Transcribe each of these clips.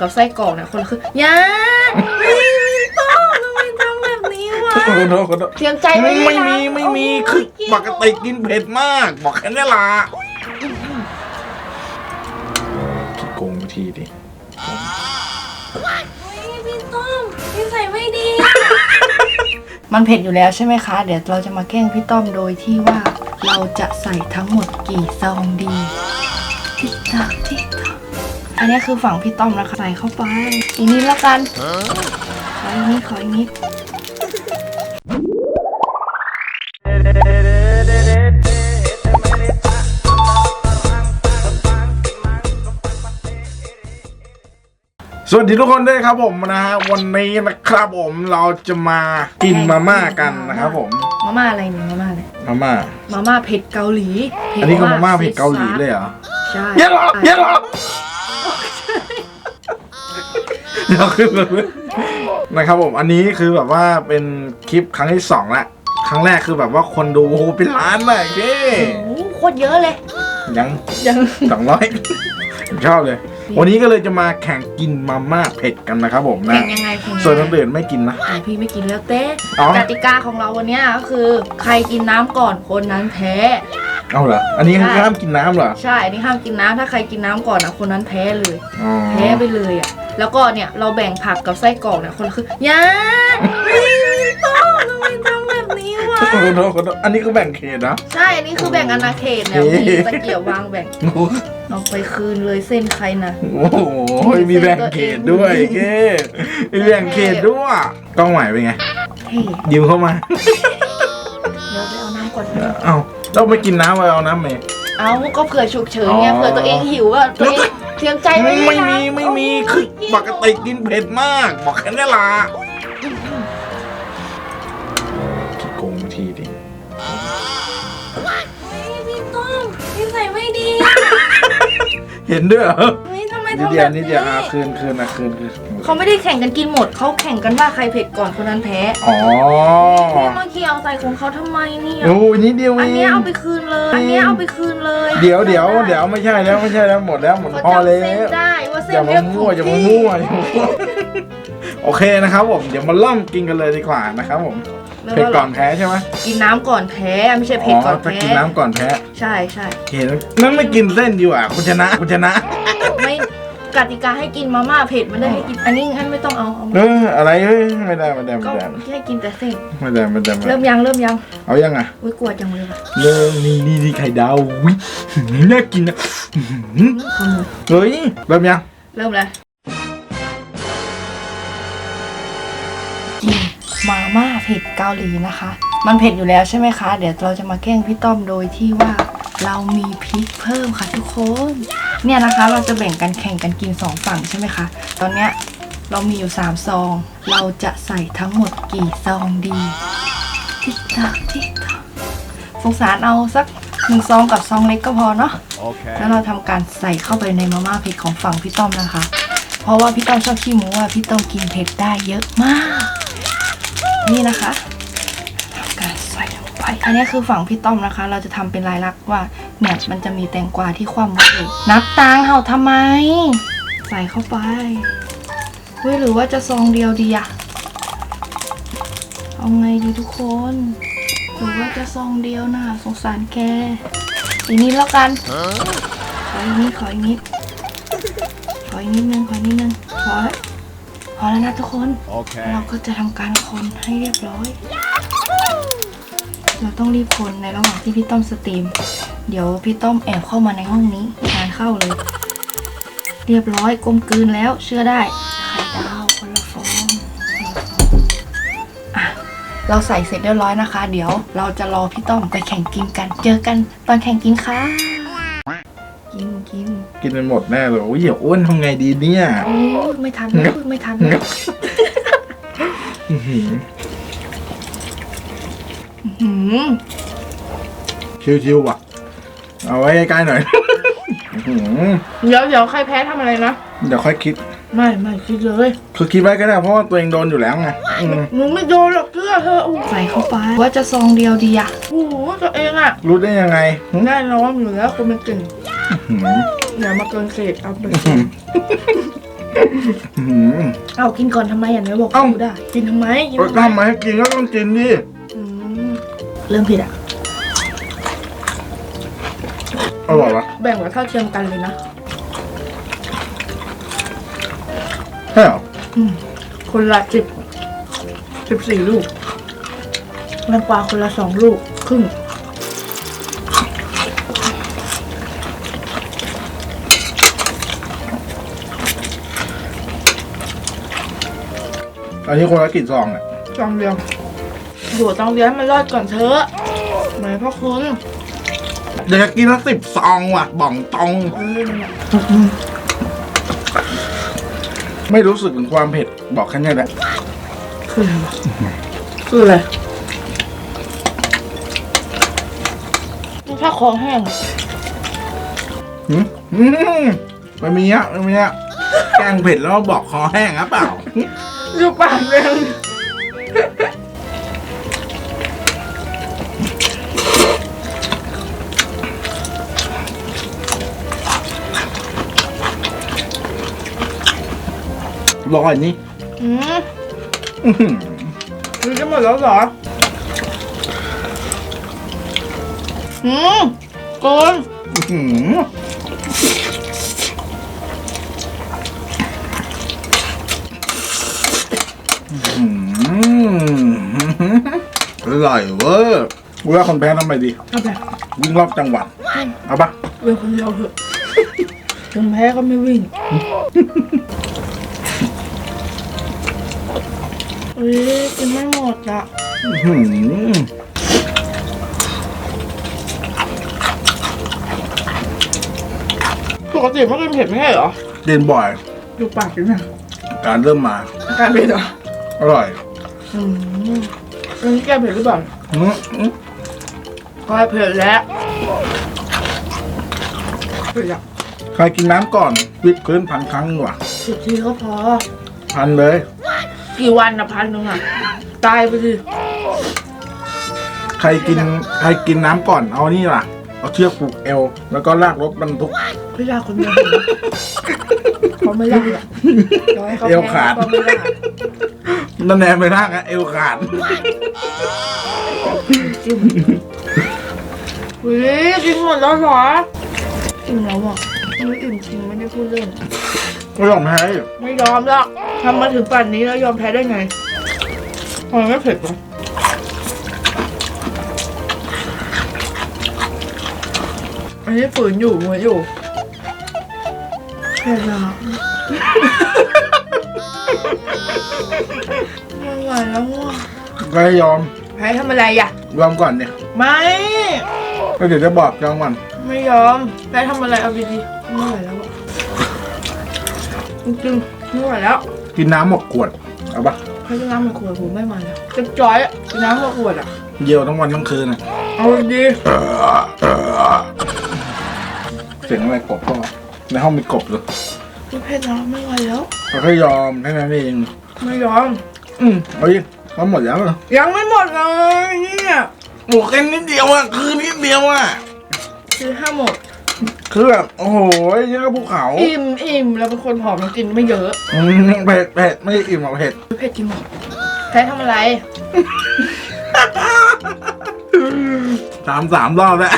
กับไส้กรอกเนี่ยคนละครึ่งยาไม่ต้องทำไมทำแบบนี้วะขอโทษขอโทษเตรียมใจไม่ว้มีนะไม่มีโอ้โหคือปกติกินเผ็ดมาก บอกแค่นี้ละขี้โกงไปทีดิเฮ้ยพี่ต้อมพี่ใส่ไม่ดี มันเผ็ดอยู่แล้วใช่ไหมคะ เดี๋ยวเราจะมาแกล้งพี่ต้อมโดยที่ว่าเราจะใส่ทั้งหมดกี่ซองดี ติ๊กตักติ๊กตัก อันนี้คือฝั่งพี่ต้อมนะคะใส่เข้าไป อีกนิดละกัน ขออีกนิดขออีกนิดสวัสดีทุกคนด้วยครับผมนะฮะวันนี้นะครับผมเราจะมากินมาม่ากันนะครับผมมาม่าอะไรเนี่ยมาม่าอะไรมาม่ามาม่าเผ็ดเกาหลีเผ็ดอันนี้ก็มาม่าเผ็ดเกาหลีเลยเหรอใช่เย็นหรอเย็นหรอ เดี๋ยวขึ้นเลยนะครับผมอันนี้คือแบบว่าเป็นคลิปครั้งที่สองละครั้งแรกคือแบบว่าคนดูโอ้โหเป็นล้านเลยเย้โอ้โหโคตรเยอะเลย ยังยังสองร้อยผมชอบเลย วันนี้ก็เลยจะมาแข่งกินมาม่าเผ็ดกันนะครับผมแข่นะงยังไงแข่งยังไงส่วนคนอื่นไม่กินนะอะพี่ไม่กินแล้วเต้อ๋อกติกาของเราวันเนี้ยก็คือ ใครกินน้ำก่อนคนนั้นแพ้เอาเหรอ อันนี้ใช่ห้ามกินน้ำเหรอ ใช่ อันนี้ห้ามกินน้ำถ้าใครกินน้ำก่อนนะคนนั้นแพ้เลยอ๋อแพ้ไปเลยอะ แล้วก็เนี่ยเราแบ่งผักกับไส้กรอกเนี่ยคนละครึ่งยาไม่ต้องทำไมทำแบบนี้วะ ขอโทษขอโทษอันนี้คือแบ่งเขตนะ ใช่ อันนี้คือแบ่งอาณาเขตเนี่ยเฮ้ยมีตะเกียบวางแบ่งเอาไปคืนเลยเส้นใครนะโอ้โหมีแบ่งเขตด้วยเก้มีแบ่งเขตด้วยกล้องใหม่เป็นไงเท่ยืมเข้ามา เดี๋ยวไปเอาน้ำก่อนเอ้าเราไม่กินน้ำเอาน้ำไหม เอาก็เผื่อฉุกเฉินไงอ๋อเผื่อตัวเองหิวอะตัวเองเตรียมใจไว้ไม่นะ มีไม่มีคือ ปกติกินเผ็ดมาก บอกแค่นี้ละขี้โกงไปทีดิพี่ต้อมพี่ใส่ไม่ดี เห็นด้วยเหรอเฮ้ยทำไม นิดทำเดีแบยวบนินี้ดเดียวอะคืนคืนนะคืนคืนเขาไม่ได้แข่งกันกินหมด เขาแข่งกันว่าใครเผ็ดก่อนคนนั้นแพ้อ๋อพี่มาเคี่ยวใส่ของเขาทำไมเนี่ยโอ้ยนิดเดียวเออันเนี้ยง เอาไปคืนเลย อันเนี้ยเอาไปคืนเลยเดี๋ยวเดี๋ยวเดี๋ยวไม่ใช่แล้วไม่ใช่แล้วหมดแล้วหมดเขาพอจำแล้เส้นวได้ว่าเส้อนย่ามาเรียกมั่วอย่ามามั่วอย่ามามั่วโอเคนะครับผมเดี๋ยวมาเริ่มกินกันเลยดีกว่านะครับผมเผ็ดก่อนแพ้ใช่ไหมกินน้ำก่อนแพ้ไม่ใช่เผ็ดก่อนถ้าแพ้กินน้ำก่อนแพ้ใช่ใช่เห็นนั่นไม่กินเส้นดีกว่าคุณชนะคุณชนะ ไม่ กติกาให้กินมาม่าเผ็ดมันได้ให้กิน อันนี้งั้นไม่ต้องเอาเอาเอออะไรเอ้ยไม่ได้ไม่ได้ก็ไม่ได้ให้กินแต่เส้นไม่ได้ไม่ได้ไม่ได้เริ่มยังเริ่มยังเอายังอะอุ้ยกลัวจังเลยว่ะเริ่มนี่นี่นี่ไข่ดาววิน่ากินนะอื้อหือขโมยเฮ้ยเริ่มยังเริ่มเลยกินมาม่าเผ็ดเกาหลีนะคะ มันเผ็ดอยู่แล้วใช่ไหมคะ เดี๋ยวเราจะมาแกล้งพี่ต้อมโดยที่ว่า เรามีพริกเพิ่มค่ะทุกคน เนี่ยนะคะเราจะแบ่งกันแข่งกันกินสองฝั่งใช่ไหมคะ ตอนเนี้ยเรามีอยู่สามซอง เราจะใส่ทั้งหมดกี่ซองดีติ๊กตักติ๊กตักสงสารเอาสักหนึ่งซองกับซองเล็กก็พอเนาะแล้วเราทำการใส่เข้าไปในมาม่าเผ็ดของฝั่งพี่ต้อมนะคะ เพราะว่าพี่ต้อมชอบขี้หมูว่าพี่ต้อมกินเผ็ดได้เยอะมาก นี่นะคะ อันนี้คือฝั่งพี่ต้อมนะคะ เราจะทำเป็นลายลักษณ์ว่าเนี่ยมันจะมีแตงกวาที่คว่ำไว้อยู่นับตังค์เห่าทำไม ใส่เข้าไปเฮ้ยหรือว่าจะซองเดียวดีอะเอาไงดีทุกคนหรือว่าจะซองเดียวนะสงสารแกอีกนิดแล้วกันขออีกนิดขออีกนิดขออีกนิดนึงขออีกนิดนึงพอแล้วพอแล้วนะทุกคนเราก็จะทำการคนให้เรียบร้อย เราต้องรีบคนในระหว่างที่พี่ต้อมสตรีม เดี๋ยวพี่ต้อมแอบเข้ามาในห้องนี้งานเข้าเลย เรียบร้อยกลมกลืนแล้วเชื่อได้ไข่ดาวคนละฟองอะเราใส่เสร็จเรียบร้อยนะคะ เดี๋ยวเราจะรอพี่ต้อมไปแข่งกินกัน เจอกันตอนแข่งกินค่ะกินกินกินไปหมดแน่เลยโอ้ยอย่าอ้วนทำไงดีเนี่ยโอ้ยไม่ทันนะพูดไม่ทันนะอื้อ หือหืมชิวๆว่ะ เอาไว้ใกล้ๆหน่อย อื้อหือเดี๋ยวเดี๋ยวใครแพ้ทำอะไรนะ เดี๋ยวค่อยคิด ไม่ไม่คิดเลยคือคิดไว้ก็ได้เพราะว่าตัวเองโดนอยู่แล้วไงอืมหนูไม่โดนหรอกเชื่อเธอใส่เข้าไป ว่าจะซองเดียวดีอะโอ้โหตัวเองอะรู้ได้ยังไงหึแน่นอนอยู่แล้วคุณเป็นเก่งหืออย่ามาเกินเศษเอาไปอื้อหือ เอากินก่อนทำไมอะไหนบอกเอ้าดูได้ กินทำไมกินเอ้ยทำไมทำมาให้กินก็ต้องกินดิอืม เริ่มผิดอะ อร่อยปะแบ่งไว้เท่าเทียมกันเลยนะ ใช่เหรออืม คนละสิบสิบสี่ลูกแตงกวาคนละสองลูก ครึ่ง อันนี้คนละกี่ซองเนี่ยจองเดียว อยู่ต้องเลี้ยงมันรอดก่อนเถอะไหนพ่อคุณอยากจะกินละสิบซองว่ะบ่องตอง เออนั่นแหละไม่รู้สึกถึงความเผ็ดบอกแค่นี้แหละ คืออะไรวะคืออะไรถ้าคอแห้งหืมอืมไม่มีอะไม่มีอะแกงเผ็ดแล้วบอกคอแห้งนะเปล่าดูปากเลย รอยนี่อืมอื้อหือคือจะหมดแล้วเหรอ อืมกุนอื้อหืออื้อหืออร่อยเวอร์กูว่าคนแพ้ทำไมดี เอาไปวิ่งรอบจังหวัด เอาปะเป็นคนเดียวเถอะถึงแพ้ก็ไม่วิ่ง เฮ้ยกินไม่หมดอะอื้อหือปกติไม่กินเผ็ดไม่ใช่เหรอเดินบ่อย ดูปากดิเนี่ยการเริ่มมา การเผ็ดเหรออร่อยอืมอันนี้แกเผ็ดหรือเปล่าอื้อหือก็เผ็ดแล้วเผ็ดอะใครกินน้ำก่อนวิดพื้นพันครั้งดีกว่าสิบทีก็พอ พันเลย กี่วันนะพันหนึ่งอะตายไปสิใครกินใครกินน้ำก่อนเอานี่ล่ะ เอาเชือกผูกเอว แล้วก็ลากรถบรรทุก ไม่ลากคนเดียวเขาไม่ลากอะดี๋ยวให้ขเอวขาด แพ้เขไม่ลากนั่นแนไปลากอะเอวขาด จิ้มเฮ้ยกินหมดแล้วเหรออิ่มแล้วอะไม่อิ่มจริงไม่ได้พูดเล่น ไม่ยอมแพ้อีกไม่ยอมหรอกทำมาถึงป่านนี้แล้วยอมแพ้ได้ไงทำไมไม่เผ็ดวะอันนี้ฝืนอยู่หัวอยู่เผ็ดอะไม่ไหวแล้วอะก็ยอมแพ้ทำอะไรอะ ยอมก่อนเนี่ยไม่ก็เดี๋ยวจะบอกยอมก่อน ไม่ยอมแพ้ทำอะไรเอาดีๆไม่ไหวแล้วอะ จริงๆไม่ไหวแล้วกินน้ำหมดขวด เอาปะแพ้จะน้ำมันขวดผมไม่ไหวแล้วจะจอยอะกินน้ำมาขวดอะ เยี่ยวทั้งวันทั้งคืนอะเอาดีเสียงอะไรกบก็ในห้องมีกบเลยพี่เพชรนะไม่ไหวแล้วก็แค่ยอมแค่นั้นเองไม่ยอม อืมเอาดิมันหมดแล้วเหรอยังไม่หมดเลยเนี่ยหมูแค่นิดเดียวอะคือนิดเดียวอะคือห้าหมด คือแบบโอ้โหเยอะภูเขา อิ่มอิ่มแล้วเป็นคนผอมแล้วกินไม่เยอะอืมเผ็ดเผ็ดไม่ได้อิ่มหรอกเผ็ดพี่เพชรกินหมดแพ้ทำอะไร สามสามรอบแล้ว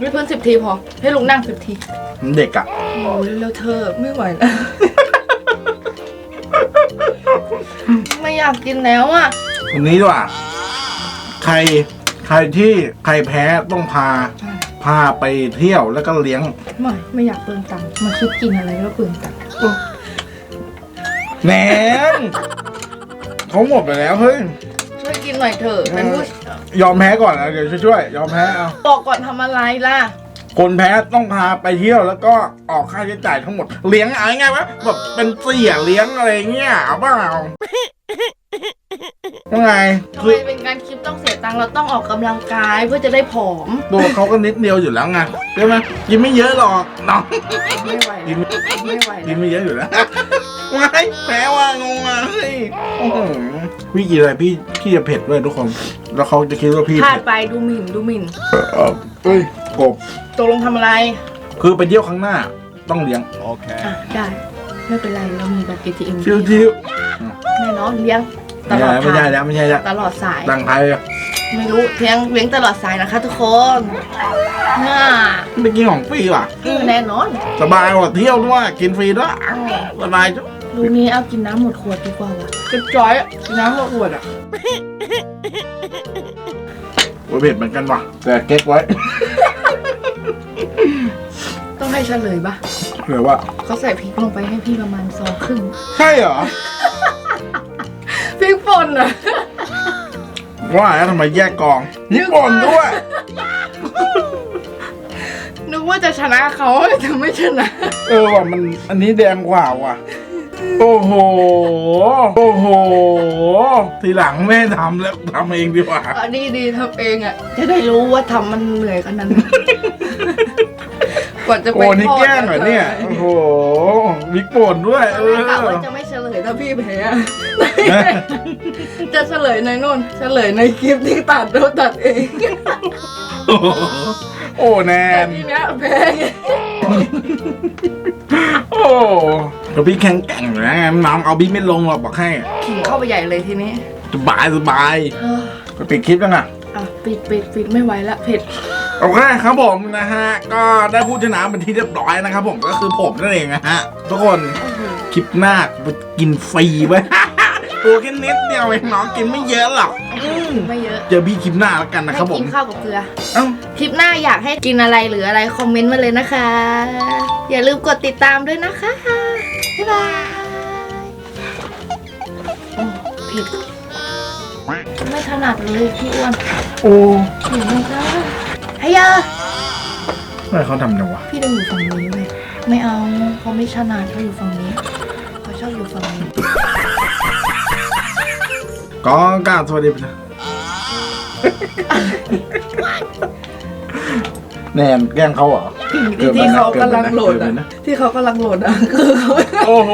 มีพื้นสิบทีพอ ให้ลุงนั่งสิบทีเด็กอะโอ้ยแล้วเธอไม่ไหวแล้ว ไม่อยากกินแล้วอะคนนี้ดีกว่าใคร ใครที่ใครแพ้ต้องพา พาไปเที่ยวแล้วก็เลี้ยง ไม่ไม่อยากเปลืองตังค์มาคิดกินอะไรก็เปลืองตังค์แหนมเขาหมดไปแล้วเฮ้ย ช่วยกินหน่อยเถอะเป็นผู้ยอมแพ้ก่อนนะเดี๋ยวช่วยๆยอมแพ้เอาบอกก่อนทำอะไรล่ะ คนแพ้ต้องพาไปเที่ยวแล้วก็ออกค่าใช้จ่ายทั้งหมด เลี้ยงอะไรไงวะแบบเป็นเสี่ยเลี้ยงอะไรเงี้ยเอาเปล่าว่าไงทำคืไมอเป็นการคลิปต้องเสีย ตังค์เราต้องออกกำลังกายเพื่อจะได้ผอม ตัวเขาก็นิดเดียวอยู่แล้วไงใช่ไหมกินไม่เยอะหรอกน้องไม่ไหวกินไม่ไหวกินไม่เยอะอยู่แล้วไม่แพ้ว่างงอะเฮ้ยโอ้โหพี่กินอะไรพี่พี่จะเผ็ดด้วยทุกคน แล้วเขาจะคิดว่าพี่พลาดเผ็ดไปดูหมิ่นดูหมิ่นเออเอ้ยกบตกลงทำอะไรคือไปเที่ยวครั้งหน้า ต้องเลี้ยง Okay. อะได้ ไม่เป็นไรเรามีแบบ ATM ชิวชิวแน่นอนเลี้ยงๆ ตไม่ลอใช่ดไม่ทาใช่งแล้วไม่ใช่แล้วตลอดสายดังไทยอะไม่รู้เลี้ยงเลี้ยงตลอดสายนะคะ ทุกคนน่าไม่กินของฟรีว่ะ คือแน่นอนสบายกว่าเที่ยวด้วยกินฟรีด้วยสบายจุ๊บรูนี้เอากินน้ำหมดขวดดีกว่าวะเป็นจอยอะกินน้ำหมดขวดอะโอ้ยเผ็ดเหมือนกันว่ะ แต่เก๊กไว้ต้องให้เฉลยปะหรือว่าเขาใส่พริกลงไปให้พี่ประมาณซองครึ่ง ใช่เหรอพริกป่ นอะว่าแล้วทำไมแยกกองญี่ปุ่นด้วย นึกว่าจะชนะเขาแต่ไม่ชนะ เออว่ะมันอันนี้แดงกว่าว่ะ โอ้โห โอ้โห ทีหลังไม่ให้ทำแล้วทำเองดีกว่าอะดีดีทำเองอะ จะได้รู้ว่าทำมันเหนื่อยขนาดไหนกว่าจะไปโอ้นี่ทอดแกล้งเหรอเนี่ย โอ้โหวิกโปนด้วยตเออนอแรกกะว่าจะไม่เฉลยถ้าพี่แพ้อะ จะเฉลยในนู่นเฉลยในคลิปที่ตัดแล้วตัดเองโอ้โหโอ้แนแต่น ทีเนี้ยแพ้ไงโอ้แล้วพี่แข็งแกร่งอยู่นะน้องเอาพี่ไม่ลงหรอกบอกให้ ขิงเข้าไปใหญ่เลยทีนี้สบายสบายเฮ้ยไปปิดคลิปแล้วนะ อะปิดปิดปิดไม่ไหวละเผ็ด โอเคครับผมนะฮะ ก็ได้ผู้ชนะเป็นที่เรียบร้อยนะครับผมก็คือผมนั่นเองนะฮะ ทุกคนโอ้โหคลิปหน้าไปกินฟรีไว้ ยตัวแค่นิดเดียวเองน้องกินไม่เยอะหรอกอืมไม่เยอะเจอพี่คลิปหน้าแล้วกันนะให้ครับผกิมนข้าวกับเกลือ เอ้า คลิปหน้าอยากให้กินอะไรหรืออะไรคอมเมนต์มาเลยนะคะ อย่าลืมกดติดตามด้วยนะคะ บ๊ายบายโอ้ผิด ไม่ถนัดเลยพี่อ้วนโอ้หนูไม่ได้ไอ้ยาทำไมเขาทำจังวะ พี่ต้องอยู่ฝั่งนี้เลยไม่เอาเขาไม่ถนัดเขาอยู่ฝั่งนี้เขาชอบอยู่ฝั่งนี้ ก็กราบสวัสดีไปนะแนนแกล้งเขาเหรอเกิดที่มาเขากำลังโหลดเกิดอะมานะที่เขากำลังโหลดอะคือเขาโอ้โห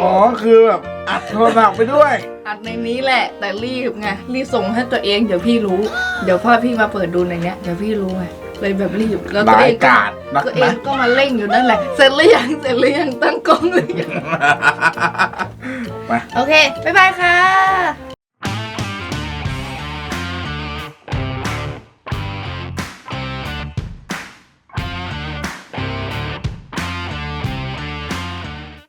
อ๋อคือแบบอัดโทรศัพท์ไปด้วย อัดในนี้แหละ แต่รีบไงรีบส่งให้ตัวเองเดี๋ยวพี่รู้ เดี๋ยวพ่อพี่มาเปิดดูในเนี้ยเดี๋ยวพี่รู้ไง เลยแบบรีบแล้วตัวเองรายการนักตัวเอนะงก็มาเร่งอยู่นั่นแหละ เสร็จหรือยังเสร็จหรือยังตั้งกล้องหรือยังไปโอเคบ๊ายบายค่ะ